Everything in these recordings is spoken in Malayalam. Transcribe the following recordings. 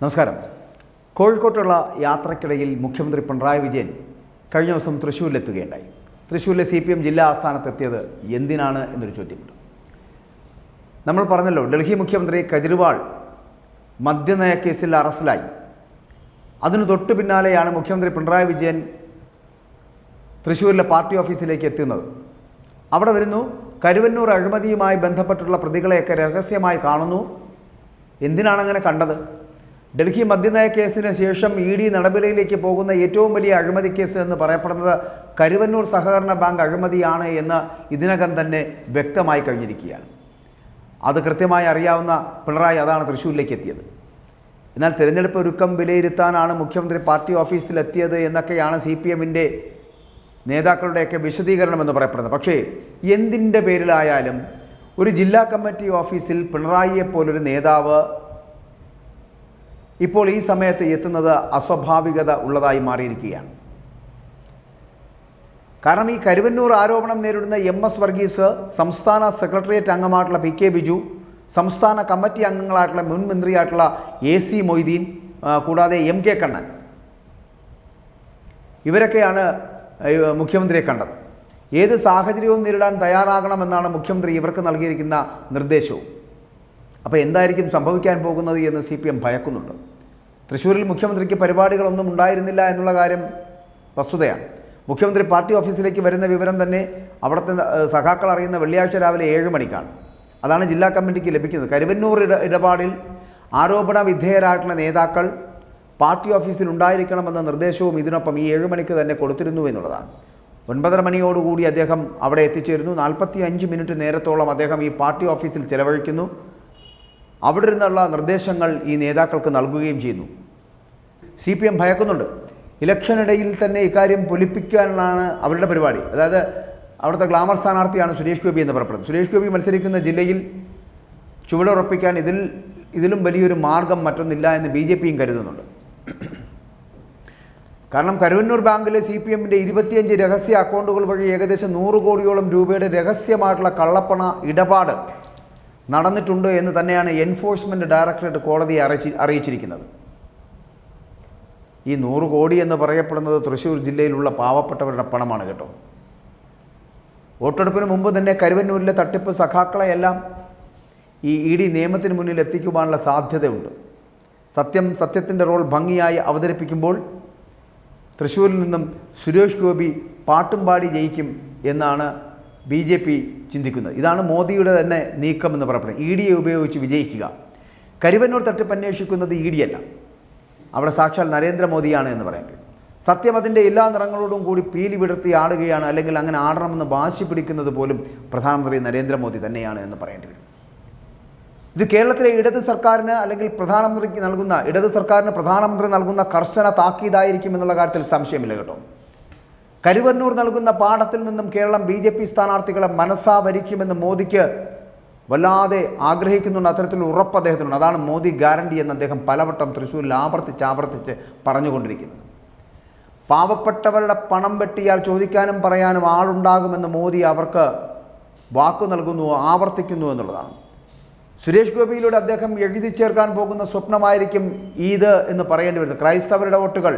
നമസ്കാരം. കോഴിക്കോട്ടുള്ള യാത്രക്കിടയിൽ മുഖ്യമന്ത്രി പിണറായി വിജയൻ കഴിഞ്ഞ ദിവസം തൃശ്ശൂരിലെത്തുകയുണ്ടായി. തൃശ്ശൂരിലെ സി പി എം ജില്ലാ ആസ്ഥാനത്തെത്തിയത് എന്തിനാണ് എന്നൊരു ചോദ്യമുണ്ട്. നമ്മൾ പറഞ്ഞല്ലോ ഡൽഹി മുഖ്യമന്ത്രി കെജ്രിവാൾ മദ്യനയ കേസിൽ അറസ്റ്റിലായി. അതിനു തൊട്ടു പിന്നാലെയാണ് മുഖ്യമന്ത്രി പിണറായി വിജയൻ തൃശ്ശൂരിലെ പാർട്ടി ഓഫീസിലേക്ക് എത്തുന്നത് അവിടെ വരുന്നു കരുവന്നൂർ അഴിമതിയുമായി ബന്ധപ്പെട്ടുള്ള പ്രതികളെയൊക്കെ രഹസ്യമായി കാണുന്നു. എന്തിനാണ് അങ്ങനെ കണ്ടത്? ഡൽഹി മദ്യനയ കേസിന് ശേഷം ഇ ഡി നടപടിയിലേക്ക് പോകുന്ന ഏറ്റവും വലിയ അഴിമതി കേസ് എന്ന് പറയപ്പെടുന്നത് കരുവന്നൂർ സഹകരണ ബാങ്ക് അഴിമതിയാണ് എന്ന് ഇതിനകം തന്നെ വ്യക്തമായി കഴിഞ്ഞിരിക്കുകയാണ്. അത് കൃത്യമായി അറിയാവുന്ന പിണറായി അതാണ് തൃശ്ശൂരിലേക്ക് എത്തിയത്. എന്നാൽ തിരഞ്ഞെടുപ്പ് ഒരുക്കം വിലയിരുത്താനാണ് മുഖ്യമന്ത്രി പാർട്ടി ഓഫീസിലെത്തിയത് എന്നൊക്കെയാണ് സി പി എമ്മിന്റെ നേതാക്കളുടെയൊക്കെ വിശദീകരണം എന്ന് പറയപ്പെടുന്നത്. പക്ഷേ എന്തിന്റെ പേരിലായാലും ഒരു ജില്ലാ കമ്മിറ്റി ഓഫീസിൽ പിണറായിയെപ്പോലൊരു നേതാവ് ഇപ്പോൾ ഈ സമയത്ത് എത്തുന്നത് അസ്വാഭാവികത ഉള്ളതായി മാറിയിരിക്കുകയാണ്. കാരണം ഈ കരുവന്നൂർ ആരോപണം നേരിടുന്ന എം എസ് വർഗീസ് സംസ്ഥാന സെക്രട്ടേറിയറ്റ് അംഗമായിട്ടുള്ള പി കെ ബിജു സംസ്ഥാന കമ്മിറ്റി അംഗങ്ങളായിട്ടുള്ള മുൻ മന്ത്രിയായിട്ടുള്ള എ സി മൊയ്തീൻ കൂടാതെ എം കെ കണ്ണൻ. ഇവരൊക്കെയാണ് മുഖ്യമന്ത്രിയെ കണ്ടത്. ഏത് സാഹചര്യവും നേരിടാൻ തയ്യാറാകണമെന്നാണ് മുഖ്യമന്ത്രി ഇവർക്ക് നൽകിയിരിക്കുന്ന നിർദ്ദേശവും. അപ്പോൾ എന്തായിരിക്കും സംഭവിക്കാൻ പോകുന്നത് എന്ന് സി പി എം ഭയക്കുന്നുണ്ട്. തൃശ്ശൂരിൽ മുഖ്യമന്ത്രിക്ക് പരിപാടികളൊന്നും ഉണ്ടായിരുന്നില്ല എന്നുള്ള കാര്യം വസ്തുതയാണ്. മുഖ്യമന്ത്രി പാർട്ടി ഓഫീസിലേക്ക് വരുന്ന വിവരം തന്നെ അവിടുത്തെ സഖാക്കൾ അറിയുന്ന വെള്ളിയാഴ്ച രാവിലെ ഏഴ് മണിക്കാണ്. അതാണ് ജില്ലാ കമ്മിറ്റിക്ക് ലഭിക്കുന്നത്. കരുവന്നൂർ ഇട ഇടപാടിൽ ആരോപണ വിധേയരായിട്ടുള്ള നേതാക്കൾ പാർട്ടി ഓഫീസിൽ ഉണ്ടായിരിക്കണമെന്ന നിർദ്ദേശവും ഇതിനൊപ്പം ഈ ഏഴ് മണിക്ക് തന്നെ കൊടുത്തിരുന്നു എന്നുള്ളതാണ്. ഒൻപതര മണിയോടുകൂടി അദ്ദേഹം അവിടെ എത്തിച്ചേരുന്നു. നാൽപ്പത്തി അഞ്ച് മിനിറ്റ് നേരത്തോളം അദ്ദേഹം ഈ പാർട്ടി ഓഫീസിൽ ചെലവഴിക്കുന്നു. അവിടെ നിന്നുള്ള നിർദ്ദേശങ്ങൾ ഈ നേതാക്കൾക്ക് നൽകുകയും ചെയ്യുന്നു. സി പി എം ഭയക്കുന്നുണ്ട്. ഇലക്ഷനിടയിൽ തന്നെ ഇക്കാര്യം പൊലിപ്പിക്കാനാണ് അവരുടെ പരിപാടി. അതായത് അവിടുത്തെ ഗ്ലാമർ സ്ഥാനാർത്ഥിയാണ് സുരേഷ് ഗോപി എന്ന് പറയപ്പെടുന്നത്. സുരേഷ് ഗോപി മത്സരിക്കുന്ന ജില്ലയിൽ ചുവടുറപ്പിക്കാൻ ഇതിൽ ഇതിലും വലിയൊരു മാർഗം മറ്റൊന്നില്ല എന്ന് ബി ജെ പിയും കരുതുന്നുണ്ട്. കാരണം കരുവന്നൂർ ബാങ്കിലെ സി പി എമ്മിന്റെ ഇരുപത്തിയഞ്ച് രഹസ്യ അക്കൗണ്ടുകൾ വഴി ഏകദേശം നൂറ് കോടിയോളം രൂപയുടെ രഹസ്യമായിട്ടുള്ള കള്ളപ്പണ ഇടപാട് നടന്നിട്ടുണ്ട് എന്ന് തന്നെയാണ് എൻഫോഴ്സ്മെന്റ് ഡയറക്ടറേറ്റ് കോടതിയെ അറിയിച്ചി അറിയിച്ചിരിക്കുന്നത്. ഈ നൂറ് കോടി എന്ന് പറയപ്പെടുന്നത് തൃശ്ശൂർ ജില്ലയിലുള്ള പാവപ്പെട്ടവരുടെ പണമാണ് കേട്ടോ. വോട്ടെടുപ്പിന് മുമ്പ് തന്നെ കരുവന്നൂരിലെ തട്ടിപ്പ് സഖാക്കളെയെല്ലാം ഈ ഇ ഡി നിയമത്തിന് മുന്നിൽ എത്തിക്കുവാനുള്ള സാധ്യതയുണ്ട്. സത്യം സത്യത്തിന്റെ റോൾ ഭംഗിയായി അവതരിപ്പിക്കുമ്പോൾ തൃശ്ശൂരിൽ നിന്നും സുരേഷ് ഗോപി പാട്ടും പാടി ജയിക്കും എന്നാണ് ബി ജെ പി ചിന്തിക്കുന്നത്. ഇതാണ് മോദിയുടെ തന്നെ നീക്കം എന്ന് പറയപ്പെടുന്നത്. ഇ ഡിയെ ഉപയോഗിച്ച് വിജയിക്കുക. കരുവന്നൂർ തട്ടിപ്പ് അന്വേഷിക്കുന്നത് ഇ ഡി അല്ല. അവിടെ സാക്ഷാൽ നരേന്ദ്രമോദിയാണ് എന്ന് പറയേണ്ടത് സത്യം അതിന്റെ എല്ലാ നിറങ്ങളോടും കൂടി പീലി വിടർത്തി ആടുകയാണ് അല്ലെങ്കിൽ അങ്ങനെ ആടണമെന്ന് വാശി പിടിക്കുന്നത് പോലും പ്രധാനമന്ത്രി നരേന്ദ്രമോദി തന്നെയാണ് എന്ന് പറയേണ്ടി വരും. ഇത് കേരളത്തിലെ ഇടത് സർക്കാരിന് അല്ലെങ്കിൽ പ്രധാനമന്ത്രിക്ക് നൽകുന്ന ഇടത് സർക്കാരിന് പ്രധാനമന്ത്രി നൽകുന്ന കർശന താക്കീതായിരിക്കും എന്നുള്ള കാര്യത്തിൽ സംശയമില്ല കേട്ടോ. കരുവന്നൂർ നൽകുന്ന പാഠത്തിൽ നിന്നും കേരളം ബി ജെ പി സ്ഥാനാർത്ഥികളെ മനസ്സാ ഭരിക്കുമെന്ന് മോദിക്ക് വല്ലാതെ ആഗ്രഹിക്കുന്നുണ്ട്. അത്തരത്തിൽ ഉറപ്പ് അദ്ദേഹത്തിനുണ്ട്. അതാണ് മോദി ഗ്യാരണ്ടി എന്ന് അദ്ദേഹം പലവട്ടം തൃശ്ശൂരിൽ ആവർത്തിച്ച് ആവർത്തിച്ച് പറഞ്ഞുകൊണ്ടിരിക്കുന്നത്. പാവപ്പെട്ടവരുടെ പണം വെട്ടിയാൽ ചോദിക്കാനും പറയാനും ആളുണ്ടാകുമെന്ന് മോദി അവർക്ക് വാക്കു നൽകുന്നു ആവർത്തിക്കുന്നു എന്നുള്ളതാണ്. സുരേഷ് ഗോപിയിലൂടെ അദ്ദേഹം എഴുതി ചേർക്കാൻ പോകുന്ന സ്വപ്നമായിരിക്കും ഈദ് എന്ന് പറയേണ്ടി വരുന്നത്. ക്രൈസ്തവരുടെ വോട്ടുകൾ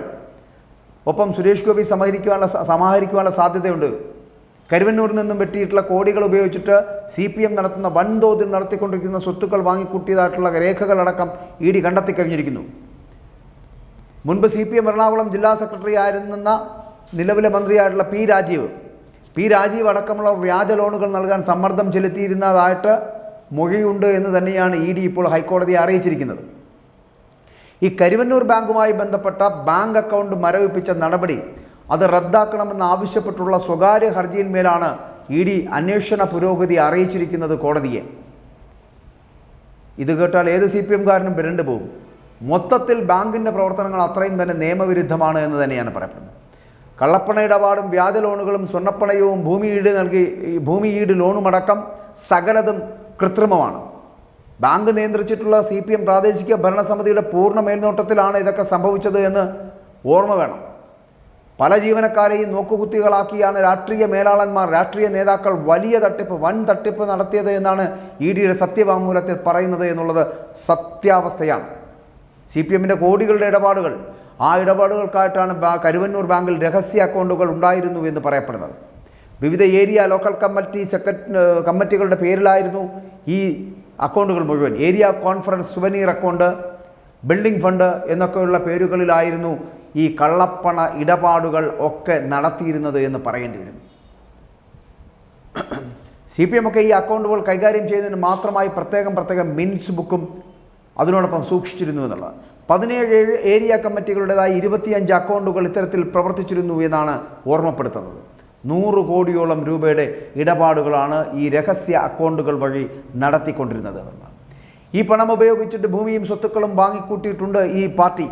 ഒപ്പം സുരേഷ് ഗോപി സമാഹരിക്കുവാനുള്ള സമാഹരിക്കുവാനുള്ള സാധ്യതയുണ്ട്. കരുവന്നൂരിൽ നിന്നും വെട്ടിയിട്ടുള്ള കോടികൾ ഉപയോഗിച്ചിട്ട് സി പി എം നടത്തുന്ന വൻതോതിൽ നടത്തിക്കൊണ്ടിരിക്കുന്ന സ്വത്തുക്കൾ വാങ്ങിക്കൂട്ടിയതായിട്ടുള്ള രേഖകളടക്കം ഇ ഡി കണ്ടെത്തി കഴിഞ്ഞിരിക്കുന്നു. മുൻപ് സി പി എം എറണാകുളം ജില്ലാ സെക്രട്ടറി ആയിരുന്ന നിലവിലെ മന്ത്രിയായിട്ടുള്ള പി രാജീവ്. പി രാജീവ് അടക്കമുള്ള വ്യാജ ലോണുകൾ നൽകാൻ സമ്മർദ്ദം ചെലുത്തിയിരുന്നതായിട്ട് മൊഴിയുണ്ട് എന്ന് തന്നെയാണ് ഇ ഡി ഇപ്പോൾ ഹൈക്കോടതിയെ അറിയിച്ചിരിക്കുന്നത്. ഈ കരുവന്നൂർ ബാങ്കുമായി ബന്ധപ്പെട്ട ബാങ്ക് അക്കൗണ്ട് മരവിപ്പിച്ച നടപടി അത് റദ്ദാക്കണമെന്ന് ആവശ്യപ്പെട്ടുള്ള സ്വകാര്യ ഹർജിയിന്മേലാണ് ഇ ഡി അന്വേഷണ പുരോഗതി അറിയിച്ചിരിക്കുന്നത് കോടതിയെ. ഇത് കേട്ടാൽ ഏത് സി പി എംകാരനും പിരണ്ടു പോകും. മൊത്തത്തിൽ ബാങ്കിന്റെ പ്രവർത്തനങ്ങൾ അത്രയും തന്നെ നിയമവിരുദ്ധമാണ് എന്ന് തന്നെയാണ് പറയപ്പെടുന്നത്. കള്ളപ്പണ ഇടപാടും വ്യാജ ലോണുകളും സ്വർണപ്പണയവും ഭൂമി ഈട് നൽകി ഭൂമി ഈട് ലോണുമടക്കം സകലതും കൃത്രിമമാണ്. ബാങ്ക് നിയന്ത്രിച്ചിട്ടുള്ള സി പി എം പ്രാദേശിക ഭരണസമിതിയുടെ പൂർണ മേൽനോട്ടത്തിലാണ് ഇതൊക്കെ സംഭവിച്ചത് എന്ന് ഓർമ്മ വേണം. പല ജീവനക്കാരെയും നോക്കുകുത്തികളാക്കിയാണ് രാഷ്ട്രീയ മേലാളന്മാർ രാഷ്ട്രീയ നേതാക്കൾ വലിയ തട്ടിപ്പ് വൻ തട്ടിപ്പ് നടത്തിയത് എന്നാണ് ഇ ഡിയുടെ സത്യവാങ്മൂലത്തിൽ പറയുന്നത് എന്നുള്ളത് സത്യാവസ്ഥയാണ്. സി പി എമ്മിന്റെ കോടികളുടെ ഇടപാടുകൾ ആ ഇടപാടുകൾക്കായിട്ടാണ് കരുവന്നൂർ ബാങ്കിൽ രഹസ്യ അക്കൗണ്ടുകൾ ഉണ്ടായിരുന്നു എന്ന് പറയപ്പെടുന്നത്. വിവിധ ഏരിയ ലോക്കൽ കമ്മിറ്റി സെക്രട്ടറി കമ്മിറ്റികളുടെ പേരിലായിരുന്നു ഈ അക്കൗണ്ടുകൾ മുഴുവൻ. Area conference souvenir account building fund എന്നൊക്കെയുള്ള പേരുകളിലായിരുന്നു ഈ കള്ളപ്പണ ഇടപാടുകൾ ഒക്കെ നടത്തിയിരുന്നത് എന്ന് പറയേണ്ടി വരും. സി പി എം ഒക്കെ ഈ അക്കൗണ്ടുകൾ കൈകാര്യം ചെയ്യുന്നതിന് മാത്രമായി പ്രത്യേകം പ്രത്യേകം മിൻസ് ബുക്കും അതിനോടൊപ്പം സൂക്ഷിച്ചിരുന്നു എന്നുള്ളത്. പതിനേഴ് ഏരിയ കമ്മിറ്റികളുടേതായി ഇരുപത്തിയഞ്ച് അക്കൗണ്ടുകൾ ഇത്തരത്തിൽ പ്രവർത്തിച്ചിരുന്നു എന്നാണ് ഓർമ്മപ്പെടുത്തുന്നത്. നൂറ് കോടിയോളം രൂപയുടെ ഇടപാടുകളാണ് ഈ രഹസ്യ അക്കൗണ്ടുകൾ വഴി നടത്തിക്കൊണ്ടിരുന്നത്. ഈ പണം ഉപയോഗിച്ചിട്ട് ഭൂമിയും സ്വത്തുക്കളും വാങ്ങിക്കൂട്ടിയിട്ടുണ്ട് ഈ പാർട്ടി.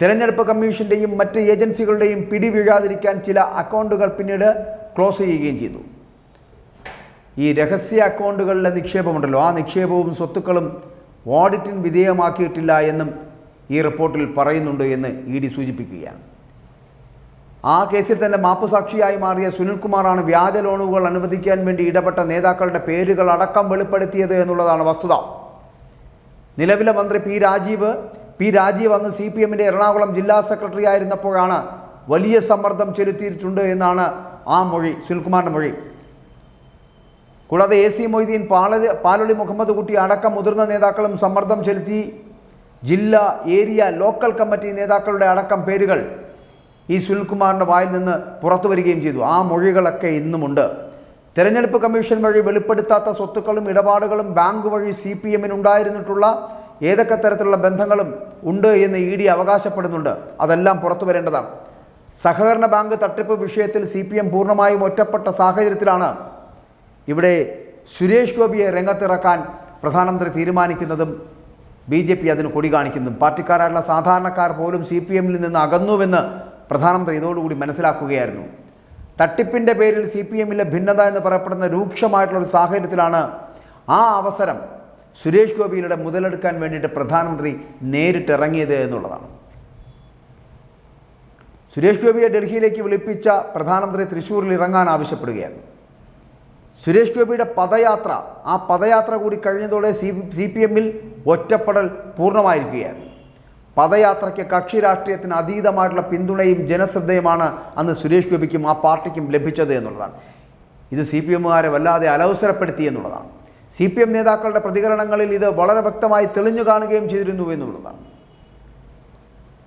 തിരഞ്ഞെടുപ്പ് കമ്മീഷന്റെയും മറ്റ് ഏജൻസികളുടെയും പിടി വീഴാതിരിക്കാൻ ചില അക്കൗണ്ടുകൾ പിന്നീട് ക്ലോസ് ചെയ്യുകയും ചെയ്തു. ഈ രഹസ്യ അക്കൗണ്ടുകളിലെ നിക്ഷേപമുണ്ടല്ലോ. ആ നിക്ഷേപവും സ്വത്തുക്കളും ഓഡിറ്റിന് വിധേയമാക്കിയിട്ടില്ല എന്നും ഈ റിപ്പോർട്ടിൽ പറയുന്നുണ്ട് എന്ന് ഇ ഡി സൂചിപ്പിക്കുകയാണ്. ആ കേസിൽ തന്നെ മാപ്പുസാക്ഷിയായി മാറിയ സുനിൽകുമാറാണ് വ്യാജ ലോണുകൾ അനുവദിക്കാൻ വേണ്ടി ഇടപെട്ട നേതാക്കളുടെ പേരുകൾ അടക്കം വെളിപ്പെടുത്തിയത് എന്നുള്ളതാണ് വസ്തുത. നിലവിലെ മന്ത്രി പി രാജീവ് പി രാജീവ് അന്ന് സി പി എമ്മിന്റെ എറണാകുളം ജില്ലാ സെക്രട്ടറി ആയിരുന്നപ്പോഴാണ് വലിയ സമ്മർദ്ദം ചെലുത്തിയിട്ടുണ്ട് എന്നാണ് ആ മൊഴി സുനിൽകുമാറിന്റെ മൊഴി. കൂടാതെ എ സി മൊയ്തീൻ പാലതി പാലൊളി മുഹമ്മദ് കുട്ടി അടക്കം മുതിർന്ന നേതാക്കളും സമ്മർദ്ദം ചെലുത്തി. ജില്ലാ ഏരിയ ലോക്കൽ കമ്മിറ്റി നേതാക്കളുടെ അടക്കം പേരുകൾ ഈ സുനിൽകുമാറിന്റെ വായിൽ നിന്ന് പുറത്തു വരികയും ചെയ്തു. ആ മൊഴികളൊക്കെ ഇന്നുമുണ്ട്. തെരഞ്ഞെടുപ്പ് കമ്മീഷൻ വഴി വെളിപ്പെടുത്താത്ത സ്വത്തുക്കളും ഇടപാടുകളും ബാങ്ക് വഴി സി പി എമ്മിനുണ്ടായിരുന്നിട്ടുള്ള ഏതൊക്കെ തരത്തിലുള്ള ബന്ധങ്ങളും ഉണ്ട് എന്ന് ഇ ഡി അവകാശപ്പെടുന്നുണ്ട്. അതെല്ലാം പുറത്തു വരേണ്ടതാണ്. സഹകരണ ബാങ്ക് തട്ടിപ്പ് വിഷയത്തിൽ സി പി എം പൂർണമായും ഒറ്റപ്പെട്ട സാഹചര്യത്തിലാണ് ഇവിടെ സുരേഷ് ഗോപിയെ രംഗത്തിറക്കാൻ പ്രധാനമന്ത്രി തീരുമാനിക്കുന്നതും ബി ജെ പി അതിന് കൊടി കാണിക്കുന്നതും. പാർട്ടിക്കാരായുള്ള സാധാരണക്കാർ പോലും സി പി എമ്മിൽ നിന്ന് അകന്നുവെന്ന് പ്രധാനമന്ത്രി ഇതോടുകൂടി മനസ്സിലാക്കുകയായിരുന്നു. തട്ടിപ്പിന്റെ പേരിൽ സി പി എമ്മിലെ ഭിന്നത എന്ന് പറയപ്പെടുന്ന രൂക്ഷമായിട്ടുള്ള ഒരു സാഹചര്യത്തിലാണ് ആ അവസരം സുരേഷ് ഗോപിയിലൂടെ മുതലെടുക്കാൻ വേണ്ടിയിട്ട് പ്രധാനമന്ത്രി നേരിട്ടിറങ്ങിയത് എന്നുള്ളതാണ്. സുരേഷ് ഗോപിയെ ഡൽഹിയിലേക്ക് വിളിപ്പിച്ച പ്രധാനമന്ത്രി തൃശ്ശൂരിൽ ഇറങ്ങാൻ ആവശ്യപ്പെടുകയായിരുന്നു. സുരേഷ് ഗോപിയുടെ പദയാത്ര ആ പദയാത്ര കൂടി കഴിഞ്ഞതോടെ സി സി പി എമ്മിൽ ഒറ്റപ്പെടൽ പൂർണമായിരിക്കുകയായിരുന്നു. പദയാത്രയ്ക്ക് കക്ഷി രാഷ്ട്രീയത്തിന് അതീതമായിട്ടുള്ള പിന്തുണയും ജനശ്രദ്ധയുമാണ് അന്ന് സുരേഷ് ഗോപിക്കും ആ പാർട്ടിക്കും ലഭിച്ചത് എന്നുള്ളതാണ്. ഇത് സി പി എമ്മുകാരെ വല്ലാതെ അലവസരപ്പെടുത്തി എന്നുള്ളതാണ്. സി പി എം നേതാക്കളുടെ പ്രതികരണങ്ങളിൽ ഇത് വളരെ വ്യക്തമായി തെളിഞ്ഞു കാണുകയും ചെയ്തിരുന്നു എന്നുള്ളതാണ്.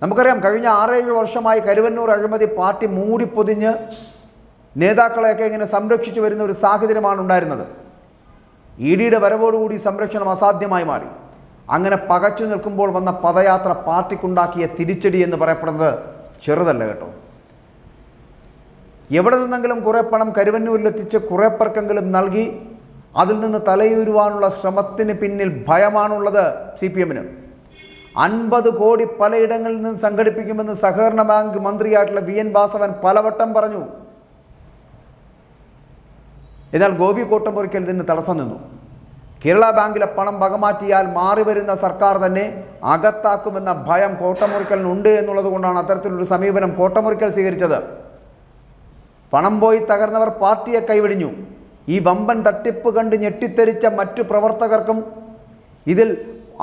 നമുക്കറിയാം കഴിഞ്ഞ ആറേഴ് വർഷമായി കരുവന്നൂർ അഴിമതി പാർട്ടി മൂടിപ്പൊതിഞ്ഞ് നേതാക്കളെയൊക്കെ ഇങ്ങനെ സംരക്ഷിച്ചു വരുന്ന ഒരു സാഹചര്യമാണ് ഉണ്ടായിരുന്നത്. ഇ ഡിയുടെ വരവോടുകൂടി സംരക്ഷണം അസാധ്യമായി മാറി. അങ്ങനെ പകച്ചു നിൽക്കുമ്പോൾ വന്ന പദയാത്ര പാർട്ടിക്കുണ്ടാക്കിയ തിരിച്ചടി എന്ന് പറയപ്പെടുന്നത് ചെറുതല്ല കേട്ടോ. എവിടെ നിന്നെങ്കിലും കുറേ പണം കരുവന്നൂരിലെത്തിച്ച് കുറേ പേർക്കെങ്കിലും നൽകി അതിൽ നിന്ന് തലയൂരുവാനുള്ള ശ്രമത്തിന് പിന്നിൽ ഭയമാണുള്ളത് സി പി എമ്മിന് അൻപത് കോടി പലയിടങ്ങളിൽ നിന്ന് സംഘടിപ്പിക്കുമെന്ന് സഹകരണ ബാങ്ക് മന്ത്രിയായിട്ടുള്ള വി എൻ വാസവൻ പലവട്ടം പറഞ്ഞു. എന്നാൽ ഗോപി കോട്ടമുറിക്കൽ ഇതിന് തടസ്സം നിന്നു. കേരള ബാങ്കിലെ പണം വകമാറ്റിയാൽ മാറി വരുന്ന സർക്കാർ തന്നെ അകത്താക്കുമെന്ന ഭയം കോട്ടമുറിക്കലിനുണ്ട് എന്നുള്ളത് കൊണ്ടാണ് അത്തരത്തിലൊരു സമീപനം കോട്ടമുറിക്കൽ സ്വീകരിച്ചത്. പണം പോയി തകർന്നവർ പാർട്ടിയെ കൈവെടിഞ്ഞു. ഈ വമ്പൻ തട്ടിപ്പ് കണ്ട് ഞെട്ടിത്തെരിച്ച മറ്റു പ്രവർത്തകർക്കും ഇതിൽ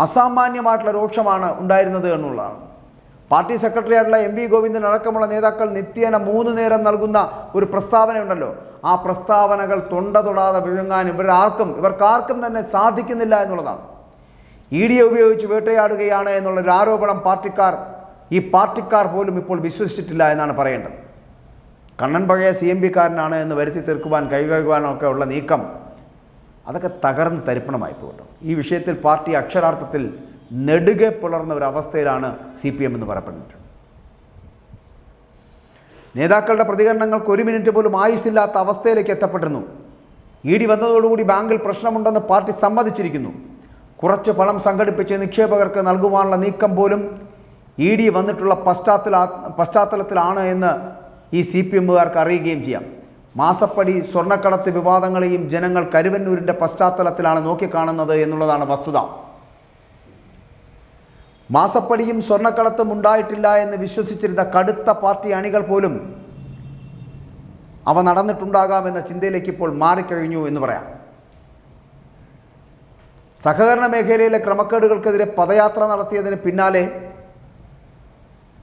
അസാമാന്യമായിട്ടുള്ള രോക്ഷമാണ് ഉണ്ടായിരുന്നത് എന്നുള്ളതാണ്. പാർട്ടി സെക്രട്ടറിയായിട്ടുള്ള എം വി ഗോവിന്ദൻ അടക്കമുള്ള നേതാക്കൾ നിത്യേന മൂന്ന് നേരം നൽകുന്ന ഒരു പ്രസ്താവനയുണ്ടല്ലോ. ആ പ്രസ്താവനകൾ തൊണ്ട തൊടാതെ വിഴുങ്ങാൻ ഇവരാർക്കും ഇവർക്കാർക്കും തന്നെ സാധിക്കുന്നില്ല എന്നുള്ളതാണ്. ഇ ഡിയെ ഉപയോഗിച്ച് വേട്ടയാടുകയാണ് എന്നുള്ളൊരു ആരോപണം പാർട്ടിക്കാർ ഈ പാർട്ടിക്കാർ പോലും ഇപ്പോൾ വിശ്വസിച്ചിട്ടില്ല എന്നാണ് പറയേണ്ടത്. കണ്ണൻ പഴയ സി എം പിക്കാരനാണ് എന്ന് വരുത്തി തീർക്കുവാൻ കൈകഴുകുവാനൊക്കെ ഉള്ള നീക്കം അതൊക്കെ തകർന്ന് തരിപ്പണമായി പോകട്ടോ ഈ വിഷയത്തിൽ പാർട്ടി അക്ഷരാർത്ഥത്തിൽ നെടുകെ പുലർന്ന ഒരു അവസ്ഥയിലാണ് സി പി എം എന്ന് പറയപ്പെടുന്നത്. നേതാക്കളുടെ പ്രതികരണങ്ങൾക്ക് ഒരു മിനിറ്റ് പോലും ആയുസില്ലാത്ത അവസ്ഥയിലേക്ക് എത്തപ്പെട്ടിരുന്നു. ഇ ഡി വന്നതോടുകൂടി ബാങ്കിൽ പ്രശ്നമുണ്ടെന്ന് പാർട്ടി സമ്മതിച്ചിരിക്കുന്നു. കുറച്ച് പണം സംഘടിപ്പിച്ച് നിക്ഷേപകർക്ക് നൽകുവാനുള്ള നീക്കം പോലും ഇ ഡി വന്നിട്ടുള്ള പശ്ചാത്തല പശ്ചാത്തലത്തിലാണ് എന്ന് ഈ സി പി എമ്മുകാർക്ക് അറിയുകയും ചെയ്യാം. മാസപ്പടി സ്വർണക്കടത്ത് വിവാദങ്ങളെയും ജനങ്ങൾ കരുവന്നൂരിന്റെ പശ്ചാത്തലത്തിലാണ് നോക്കിക്കാണുന്നത് എന്നുള്ളതാണ് വസ്തുത. മാസപ്പടിയും സ്വർണക്കടത്തും ഉണ്ടായിട്ടില്ല എന്ന് വിശ്വസിച്ചിരുന്ന കടുത്ത പാർട്ടി അണികൾ പോലും അവ നടന്നിട്ടുണ്ടാകാമെന്ന ചിന്തയിലേക്ക് ഇപ്പോൾ മാറിക്കഴിഞ്ഞു എന്ന് പറയാം. സഹകരണ മേഖലയിലെ ക്രമക്കേടുകൾക്കെതിരെ പദയാത്ര നടത്തിയതിന് പിന്നാലെ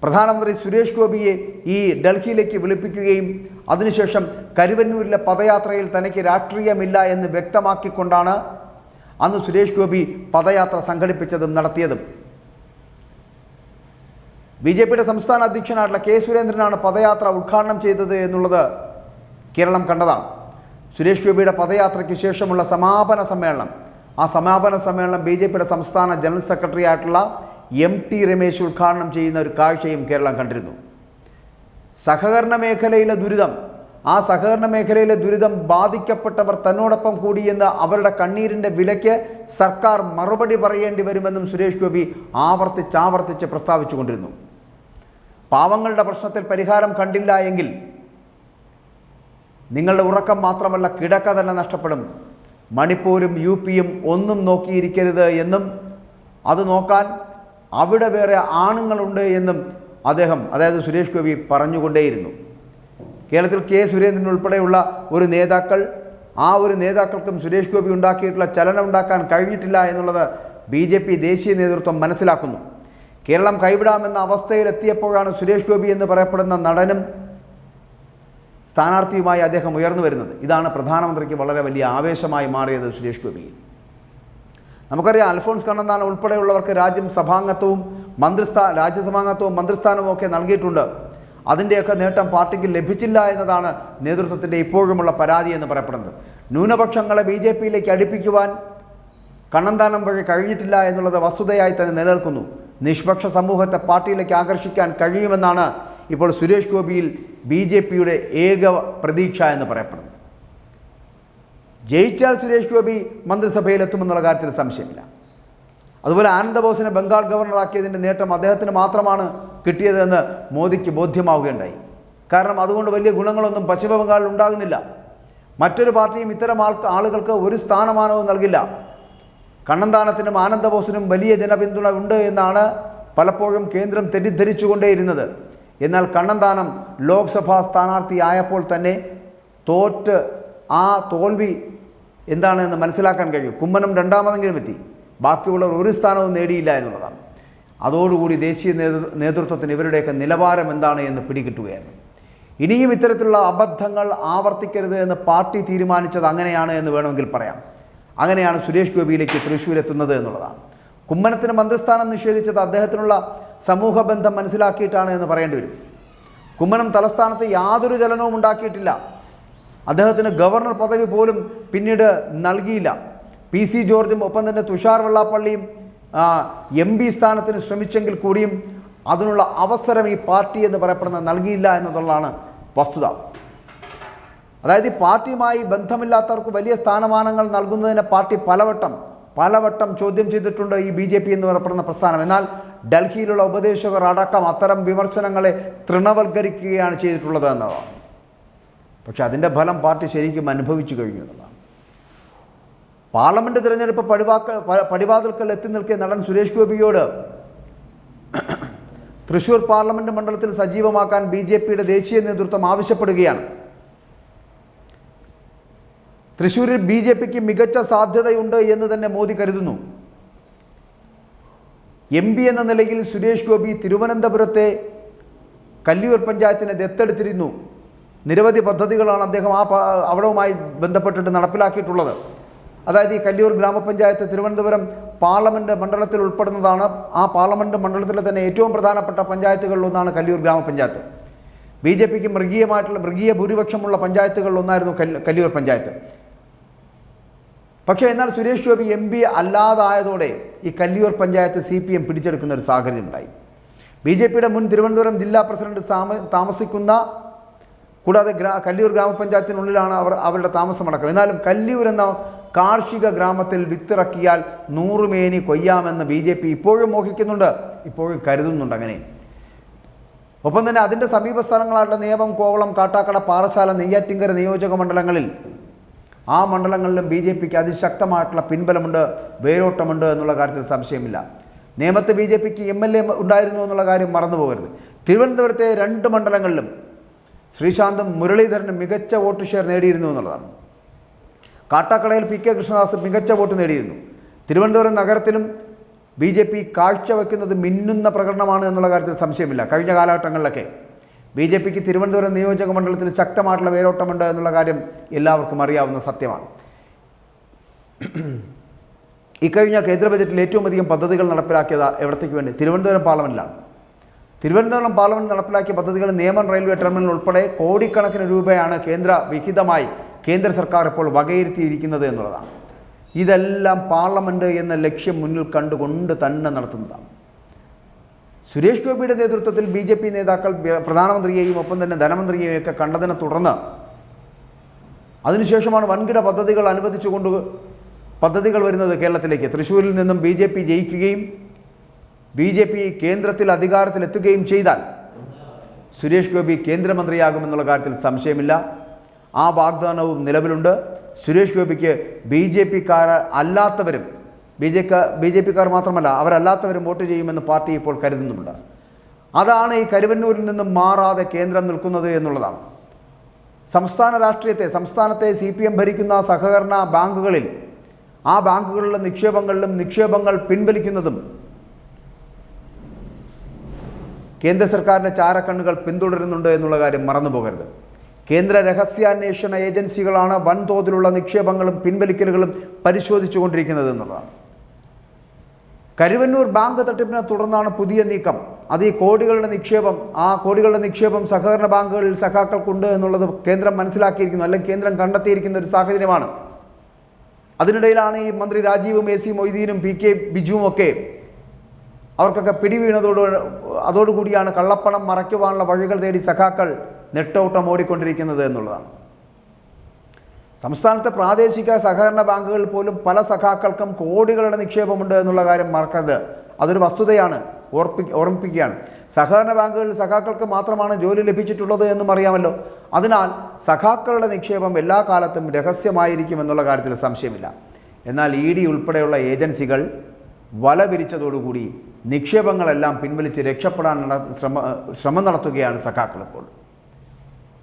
പ്രധാനമന്ത്രി സുരേഷ് ഗോപിയെ ഈ ഡൽഹിയിലേക്ക് വിളിപ്പിക്കുകയും അതിനുശേഷം കരുവന്നൂരിലെ പദയാത്രയിൽ തനിക്ക് രാഷ്ട്രീയമില്ല എന്ന് വ്യക്തമാക്കിക്കൊണ്ടാണ് അന്ന് സുരേഷ് ഗോപി പദയാത്ര സംഘടിപ്പിച്ചതും നടത്തിയതും. ബി ജെ പിയുടെ സംസ്ഥാന അധ്യക്ഷനായിട്ടുള്ള കെ സുരേന്ദ്രനാണ് പദയാത്ര ഉദ്ഘാടനം ചെയ്തത് എന്നുള്ളത് കേരളം കണ്ടതാണ്. സുരേഷ് ഗോപിയുടെ പദയാത്രയ്ക്ക് ശേഷമുള്ള സമാപന സമ്മേളനം. ആ സമാപന സമ്മേളനം ബി ജെ പിയുടെ സംസ്ഥാന ജനറൽ സെക്രട്ടറി ആയിട്ടുള്ള എം ടി രമേശ് ഉദ്ഘാടനം ചെയ്യുന്ന ഒരു കാഴ്ചയും കേരളം കണ്ടിരുന്നു. സഹകരണ മേഖലയിലെ ദുരിതം ആ സഹകരണ മേഖലയിലെ ദുരിതം ബാധിക്കപ്പെട്ടവർ തന്നോടൊപ്പം കൂടിയെന്ന് അവരുടെ കണ്ണീരിന്റെ വിലയ്ക്ക് സർക്കാർ മറുപടി പറയേണ്ടി വരുമെന്നും സുരേഷ് ഗോപി ആവർത്തിച്ചാവർത്തിച്ച് പ്രസ്താവിച്ചുകൊണ്ടിരുന്നു. പാവങ്ങളുടെ പ്രശ്നത്തിൽ പരിഹാരം കണ്ടില്ല എങ്കിൽ നിങ്ങളുടെ ഉറക്കം മാത്രമല്ല കിടക്ക തന്നെ നഷ്ടപ്പെടും. മണിപ്പൂരും യു പിയും ഒന്നും നോക്കിയിരിക്കരുത് എന്നും അത് നോക്കാൻ അവിടെ വേറെ ആണുങ്ങളുണ്ട് എന്നും അദ്ദേഹം അതായത് സുരേഷ് ഗോപി പറഞ്ഞുകൊണ്ടേയിരുന്നു. കേരളത്തിൽ കെ സുരേന്ദ്രൻ ഉൾപ്പെടെയുള്ള ഒരു നേതാക്കൾ ആ ഒരു നേതാക്കൾക്കും സുരേഷ് ഗോപി ഉണ്ടാക്കിയിട്ടുള്ള ചലനം ഉണ്ടാക്കാൻ കഴിഞ്ഞിട്ടില്ല എന്നുള്ളത് ബി ജെ പി ദേശീയ നേതൃത്വം മനസ്സിലാക്കുന്നു. കേരളം കൈവിടാമെന്ന അവസ്ഥയിലെത്തിയപ്പോഴാണ് സുരേഷ് ഗോപി എന്ന് പറയപ്പെടുന്ന നടനും സ്ഥാനാർത്ഥിയുമായി അദ്ദേഹം ഉയർന്നു വരുന്നത്. ഇതാണ് പ്രധാനമന്ത്രിക്ക് വളരെ വലിയ ആവേശമായി മാറിയത് സുരേഷ് ഗോപിയിൽ. നമുക്കറിയാം അൽഫോൺസ് കണ്ണന്താനം ഉൾപ്പെടെയുള്ളവർക്ക് രാജ്യം സഭാംഗത്വവും മന്ത്രിസ്ഥാ രാജ്യസഭാംഗത്വവും മന്ത്രിസ്ഥാനവും ഒക്കെ നൽകിയിട്ടുണ്ട്. അതിന്റെയൊക്കെ നേട്ടം പാർട്ടിക്ക് ലഭിച്ചില്ല എന്നതാണ് നേതൃത്വത്തിന്റെ ഇപ്പോഴുമുള്ള പരാതി എന്ന് പറയപ്പെടുന്നത്. ന്യൂനപക്ഷങ്ങളെ ബി ജെ പിയിലേക്ക് അടുപ്പിക്കുവാൻ കണ്ണന്താനം വഴി കഴിഞ്ഞിട്ടില്ല എന്നുള്ളത് വസ്തുതയായി തന്നെ നിലനിൽക്കുന്നു. നിഷ്പക്ഷ സമൂഹത്തെ പാർട്ടിയിലേക്ക് ആകർഷിക്കാൻ കഴിയുമെന്നാണ് ഇപ്പോൾ സുരേഷ് ഗോപിയിൽ ബി ജെ പിയുടെ ഏക പ്രതീക്ഷ എന്ന് പറയപ്പെടുന്നത്. ജയിച്ചാൽ സുരേഷ് ഗോപി മന്ത്രിസഭയിലെത്തുമെന്നുള്ള കാര്യത്തിൽ സംശയമില്ല. അതുപോലെ ആനന്ദബോസിനെ ബംഗാൾ ഗവർണറാക്കിയതിന്റെ നേട്ടം അദ്ദേഹത്തിന് മാത്രമാണ് കിട്ടിയതെന്ന് മോദിക്ക് ബോധ്യമാവുകയുണ്ടായി. കാരണം അതുകൊണ്ട് വലിയ ഗുണങ്ങളൊന്നും പശ്ചിമ ബംഗാളിൽ ഉണ്ടാകുന്നില്ല. മറ്റൊരു പാർട്ടിയും ഇത്തരം ആൾക്ക് ആളുകൾക്ക് ഒരു സ്ഥാനമാനവും നൽകില്ല. കണ്ണന്താനത്തിനും ആനന്ദബോസിനും വലിയ ജനപിന്തുണ ഉണ്ട് എന്നാണ് പലപ്പോഴും കേന്ദ്രം തെറ്റിദ്ധരിച്ചുകൊണ്ടേയിരുന്നത്. എന്നാൽ കണ്ണന്താനം ലോക്സഭാ സ്ഥാനാർത്ഥിയായപ്പോൾ തന്നെ തോറ്റ് ആ തോൽവി എന്താണെന്ന് മനസ്സിലാക്കാൻ കഴിയും. കുമ്മനം രണ്ടാമതെങ്കിലും എത്തി. ബാക്കിയുള്ളവർ ഒരു സ്ഥാനവും നേടിയില്ല എന്നുള്ളതാണ്. അതോടുകൂടി ദേശീയ നേതൃ നേതൃത്വത്തിന് ഇവരുടെയൊക്കെ നിലവാരം എന്താണ് എന്ന് പിടികിട്ടുകയായിരുന്നു. ഇനിയും ഇത്തരത്തിലുള്ള അബദ്ധങ്ങൾ ആവർത്തിക്കരുത് എന്ന് പാർട്ടി തീരുമാനിച്ചത് അങ്ങനെയാണ് എന്ന് വേണമെങ്കിൽ പറയാം. അങ്ങനെയാണ് സുരേഷ് ഗോപിയിലേക്ക് തൃശ്ശൂർ എത്തുന്നത് എന്നുള്ളതാണ്. കുമ്മനത്തിന് മന്ത്രിസ്ഥാനം നിഷേധിച്ചത് അദ്ദേഹത്തിനുള്ള സമൂഹ ബന്ധം മനസ്സിലാക്കിയിട്ടാണ് എന്ന് പറയേണ്ടി വരും. കുമ്മനം തലസ്ഥാനത്ത് യാതൊരു ചലനവും ഉണ്ടാക്കിയിട്ടില്ല. അദ്ദേഹത്തിന് ഗവർണർ പദവി പോലും പിന്നീട് നൽകിയില്ല. പി സി ജോർജും ഒപ്പം തന്നെ തുഷാർ വെള്ളാപ്പള്ളിയും എം പി സ്ഥാനത്തിന് ശ്രമിച്ചെങ്കിൽ കൂടിയും അതിനുള്ള അവസരം ഈ പാർട്ടി എന്ന് പറയപ്പെടുന്ന നൽകിയില്ല എന്നതുള്ളതാണ് വസ്തുത. അതായത് ഈ പാർട്ടിയുമായി ബന്ധമില്ലാത്തവർക്ക് വലിയ സ്ഥാനമാനങ്ങൾ നൽകുന്നതിനെ പാർട്ടി പലവട്ടം പലവട്ടം ചോദ്യം ചെയ്തിട്ടുണ്ട് ഈ ബി ജെ പി എന്ന് പറയപ്പെടുന്ന പ്രസ്ഥാനം. എന്നാൽ ഡൽഹിയിലുള്ള ഉപദേശകർ അടക്കം അത്തരം വിമർശനങ്ങളെ തൃണവൽക്കരിക്കുകയാണ് ചെയ്തിട്ടുള്ളത് എന്നതാണ്. പക്ഷെ അതിന്റെ ഫലം പാർട്ടി ശരിക്കും അനുഭവിച്ചു കഴിഞ്ഞു പാർലമെന്റ് തിരഞ്ഞെടുപ്പ് പടിവാക്ക പടിവാതിൽക്കൽ എത്തി നിൽക്കിയ നടൻ സുരേഷ് ഗോപിയോട് തൃശൂർ പാർലമെന്റ് മണ്ഡലത്തിൽ സജീവമാക്കാൻ ബി ജെ പിയുടെ ദേശീയ നേതൃത്വം ആവശ്യപ്പെടുകയാണ്. തൃശ്ശൂരിൽ ബി ജെ പിക്ക് മികച്ച സാധ്യതയുണ്ട് എന്ന് തന്നെ മോദി കരുതുന്നു. എം പി എന്ന നിലയിൽ സുരേഷ് ഗോപി തിരുവനന്തപുരത്തെ കല്ലിയൂർ പഞ്ചായത്തിനെ ദത്തെടുത്തിരുന്നു. നിരവധി പദ്ധതികളാണ് അദ്ദേഹം ആ അവിടവുമായി ബന്ധപ്പെട്ടിട്ട് നടപ്പിലാക്കിയിട്ടുള്ളത്. അതായത് ഈ കല്ലിയൂർ ഗ്രാമപഞ്ചായത്ത് തിരുവനന്തപുരം പാർലമെന്റ് മണ്ഡലത്തിൽ ഉൾപ്പെടുന്നതാണ്. ആ പാർലമെന്റ് മണ്ഡലത്തിലെ തന്നെ ഏറ്റവും പ്രധാനപ്പെട്ട പഞ്ചായത്തുകളിലൊന്നാണ് കല്ലിയൂർ ഗ്രാമപഞ്ചായത്ത്. ബി ജെ പിക്ക് മൃഗീയമായിട്ടുള്ള മൃഗീയ ഭൂരിപക്ഷമുള്ള പഞ്ചായത്തുകളിലൊന്നായിരുന്നു കല്ല് കല്ലിയൂർ പഞ്ചായത്ത്. പക്ഷേ എന്നാൽ സുരേഷ് ഗോപി എം പി അല്ലാതായതോടെ ഈ Kalliyoor panchayat C P M പിടിച്ചെടുക്കുന്ന ഒരു സാഹചര്യം ഉണ്ടായി. ബി ജെ പിയുടെ മുൻ തിരുവനന്തപുരം ജില്ലാ പ്രസിഡന്റ് താമസിക്കുന്ന കൂടാതെ ഗ്രാ കല്ലിയൂർ ഗ്രാമപഞ്ചായത്തിനുള്ളിലാണ് അവർ അവരുടെ താമസമടക്കം. എന്നാലും കല്ലിയൂർ എന്ന കാർഷിക ഗ്രാമത്തിൽ വിത്തിറക്കിയാൽ നൂറുമേനി കൊയ്യാമെന്ന് ബി ജെ പി ഇപ്പോഴും മോഹിക്കുന്നുണ്ട്. ഇപ്പോഴും കരുതുന്നുണ്ട് അങ്ങനെ. ഒപ്പം തന്നെ അതിന്റെ സമീപ സ്ഥലങ്ങളായിട്ടുള്ള നിയമം കോവളം കാട്ടാക്കട പാറശാല നെയ്യാറ്റിങ്കര നിയോജക മണ്ഡലങ്ങളിൽ ആ മണ്ഡലങ്ങളിലും ബി ജെ പിക്ക് അതിശക്തമായിട്ടുള്ള പിൻബലമുണ്ട് വേരോട്ടമുണ്ട് എന്നുള്ള കാര്യത്തിൽ സംശയമില്ല. നേമത്ത് ബി ജെ പിക്ക് എം എൽ എ ഉണ്ടായിരുന്നു എന്നുള്ള കാര്യം മറന്നുപോകരുത് തിരുവനന്തപുരത്തെ രണ്ട് മണ്ഡലങ്ങളിലും ശ്രീശാന്തും മുരളീധരനും മികച്ച വോട്ട് ഷെയർ നേടിയിരുന്നു എന്നുള്ളതാണ്. കാട്ടാക്കടയിൽ പി കെ കൃഷ്ണദാസ് മികച്ച വോട്ട് നേടിയിരുന്നു. തിരുവനന്തപുരം നഗരത്തിലും ബി ജെ പി കാഴ്ചവെക്കുന്നത് മിന്നുന്ന പ്രകടനമാണ് എന്നുള്ള കാര്യത്തിൽ സംശയമില്ല. കഴിഞ്ഞ കാലഘട്ടങ്ങളിലൊക്കെ ബി ജെ പിക്ക് തിരുവനന്തപുരം നിയോജക മണ്ഡലത്തിൽ ശക്തമായിട്ടുള്ള വേരോട്ടമുണ്ട് എന്നുള്ള കാര്യം എല്ലാവർക്കും അറിയാവുന്ന സത്യമാണ്. ഇക്കഴിഞ്ഞ കേന്ദ്ര ബജറ്റിൽ ഏറ്റവും അധികം പദ്ധതികൾ നടപ്പിലാക്കിയത് എവിടത്തേക്ക് വേണ്ടി? തിരുവനന്തപുരം പാർലമെന്റിലാണ് തിരുവനന്തപുരം പാർലമെന്റ് നടപ്പിലാക്കിയ പദ്ധതികൾ നിയമൻ റെയിൽവേ ടെർമിനൽ ഉൾപ്പെടെ കോടിക്കണക്കിന് രൂപയാണ് കേന്ദ്ര വിഹിതമായി കേന്ദ്ര സർക്കാർ ഇപ്പോൾ വകയിരുത്തിയിരിക്കുന്നത് എന്നുള്ളതാണ്. ഇതെല്ലാം പാർലമെന്റ് എന്ന ലക്ഷ്യം മുന്നിൽ കണ്ടുകൊണ്ട് തന്നെ നടത്തുന്നതാണ്. സുരേഷ് ഗോപിയുടെ നേതൃത്വത്തിൽ ബി ജെ പി നേതാക്കൾ പ്രധാനമന്ത്രിയെയും ഒപ്പം തന്നെ ധനമന്ത്രിയെയും ഒക്കെ കണ്ടതിനെ തുടർന്ന് അതിനുശേഷമാണ് വൻകിട പദ്ധതികൾ അനുവദിച്ചുകൊണ്ട് പദ്ധതികൾ വരുന്നത് കേരളത്തിലേക്ക്. തൃശ്ശൂരിൽ നിന്നും ബി ജെ പി ജയിക്കുകയും ബി ജെ പി കേന്ദ്രത്തിൽ അധികാരത്തിലെത്തുകയും ചെയ്താൽ സുരേഷ് ഗോപി കേന്ദ്രമന്ത്രിയാകുമെന്നുള്ള കാര്യത്തിൽ സംശയമില്ല. ആ വാഗ്ദാനവും നിലവിലുണ്ട്. സുരേഷ് ഗോപിക്ക് ബി ജെ പിക്കാർ അല്ലാത്തവരും ബി ജെ ബി ജെ പിക്കാർ മാത്രമല്ല അവരല്ലാത്തവരും വോട്ട് ചെയ്യുമെന്ന് പാർട്ടി ഇപ്പോൾ കരുതുന്നുമുണ്ട്. അതാണ് ഈ കരുവന്നൂരിൽ നിന്നും മാറാതെ കേന്ദ്രം നിൽക്കുന്നത് എന്നുള്ളതാണ്. സംസ്ഥാന രാഷ്ട്രീയത്തെ സംസ്ഥാനത്തെ സി പി എം ഭരിക്കുന്ന സഹകരണ ബാങ്കുകളിൽ ആ ബാങ്കുകളിലെ നിക്ഷേപങ്ങളിലും നിക്ഷേപങ്ങൾ പിൻവലിക്കുന്നതും കേന്ദ്ര സർക്കാരിന്റെ ചാരക്കണ്ണുകൾ പിന്തുടരുന്നുണ്ട് എന്നുള്ള കാര്യം മറന്നു പോകരുത് കേന്ദ്ര രഹസ്യാന്വേഷണ ഏജൻസികളാണ് വൻതോതിലുള്ള നിക്ഷേപങ്ങളും പിൻവലിക്കലുകളും പരിശോധിച്ചു കൊണ്ടിരിക്കുന്നത് എന്നുള്ളതാണ്. കരുവന്നൂർ ബാങ്ക് തട്ടിപ്പിനെ തുടർന്നാണ് പുതിയ നീക്കം. അത് ഈ കോടികളുടെ നിക്ഷേപം ആ കോടികളുടെ നിക്ഷേപം സഹകരണ ബാങ്കുകളിൽ സഖാക്കൾക്കുണ്ട് എന്നുള്ളത് കേന്ദ്രം മനസ്സിലാക്കിയിരിക്കുന്നു അല്ലെങ്കിൽ കേന്ദ്രം കണ്ടെത്തിയിരിക്കുന്ന ഒരു സാഹചര്യമാണ്. അതിനിടയിലാണ് ഈ മന്ത്രി രാജീവും എ സി മൊയ്തീനും പി കെ ബിജുവും ഒക്കെ അവർക്കൊക്കെ പിടിവീണതോട് അതോടുകൂടിയാണ് കള്ളപ്പണം മറയ്ക്കുവാനുള്ള വഴികൾ തേടി സഖാക്കൾ നെട്ടോട്ടം ഓടിക്കൊണ്ടിരിക്കുന്നത് എന്നുള്ളതാണ്. സംസ്ഥാനത്തെ പ്രാദേശിക സഹകരണ ബാങ്കുകൾ പോലും പല സഖാക്കൾക്കും കോടികളുടെ നിക്ഷേപമുണ്ട് എന്നുള്ള കാര്യം മറക്കരുത്. അതൊരു വസ്തുതയാണ്. ഓർപ്പി ഓർമ്മിപ്പിക്കുകയാണ്. സഹകരണ ബാങ്കുകളിൽ സഖാക്കൾക്ക് മാത്രമാണ് ജോലി ലഭിച്ചിട്ടുള്ളത് എന്നും അറിയാമല്ലോ. അതിനാൽ സഖാക്കളുടെ നിക്ഷേപം എല്ലാ കാലത്തും രഹസ്യമായിരിക്കും എന്നുള്ള കാര്യത്തിൽ സംശയമില്ല. എന്നാൽ ഇ ഡി ഉൾപ്പെടെയുള്ള ഏജൻസികൾ വല വിരിച്ചതോടുകൂടി നിക്ഷേപങ്ങളെല്ലാം പിൻവലിച്ച് രക്ഷപ്പെടാൻ ശ്രമ ശ്രമം നടത്തുകയാണ് സഖാക്കൾ ഇപ്പോൾ.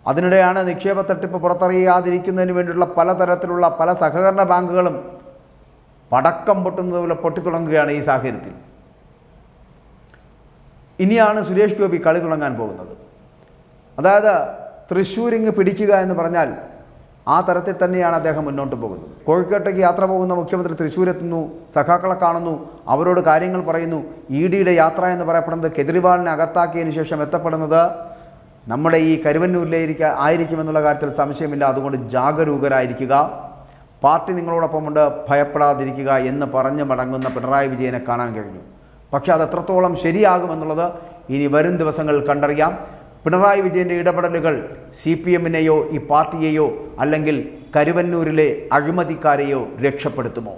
അതിനിടെയാണ് നിക്ഷേപ തട്ടിപ്പ് പുറത്തറിയാതിരിക്കുന്നതിന് വേണ്ടിയുള്ള പലതരത്തിലുള്ള പല സഹകരണ ബാങ്കുകളും പടക്കം പൊട്ടുന്നത് പോലെ പൊട്ടിത്തുടങ്ങുകയാണ് ഈ സാഹചര്യത്തിൽ. ഇനിയാണ് സുരേഷ് ഗോപി കളി തുടങ്ങാൻ പോകുന്നത്. അതായത് തൃശ്ശൂരിങ് പിടിക്കുക എന്ന് പറഞ്ഞാൽ ആ തരത്തിൽ തന്നെയാണ് അദ്ദേഹം മുന്നോട്ട് പോകുന്നത്. കോഴിക്കോട്ടേക്ക് യാത്ര പോകുന്ന മുഖ്യമന്ത്രി തൃശ്ശൂരെത്തുന്നു സഖാക്കളെ കാണുന്നു അവരോട് കാര്യങ്ങൾ പറയുന്നു. ഇ ഡിയുടെ യാത്ര എന്ന് പറയപ്പെടുന്നത് കെജ്രിവാളിനെ അകത്താക്കിയതിന് ശേഷം എത്തപ്പെടുന്നത് നമ്മുടെ ഈ കരുവന്നൂരിലേക്ക് ആയിരിക്കുമെന്നുള്ള കാര്യത്തിൽ സംശയമില്ല. അതുകൊണ്ട് ജാഗരൂകരായിരിക്കുക. പാർട്ടി നിങ്ങളോടൊപ്പമുണ്ട്. ഭയപ്പെടാതിരിക്കുക എന്ന് പറഞ്ഞ് മടങ്ങുന്ന പിണറായി വിജയനെ കാണാൻ കഴിഞ്ഞു. പക്ഷേ അത് എത്രത്തോളം ശരിയാകുമെന്നുള്ളത് ഇനി വരും ദിവസങ്ങൾ കണ്ടറിയാം. പിണറായി വിജയന്റെ ഇടപെടലുകൾ സി പി എമ്മിനെയോ ഈ പാർട്ടിയെയോ അല്ലെങ്കിൽ കരുവന്നൂരിലെ അഴിമതിക്കാരെയോ രക്ഷപ്പെടുത്തുമോ?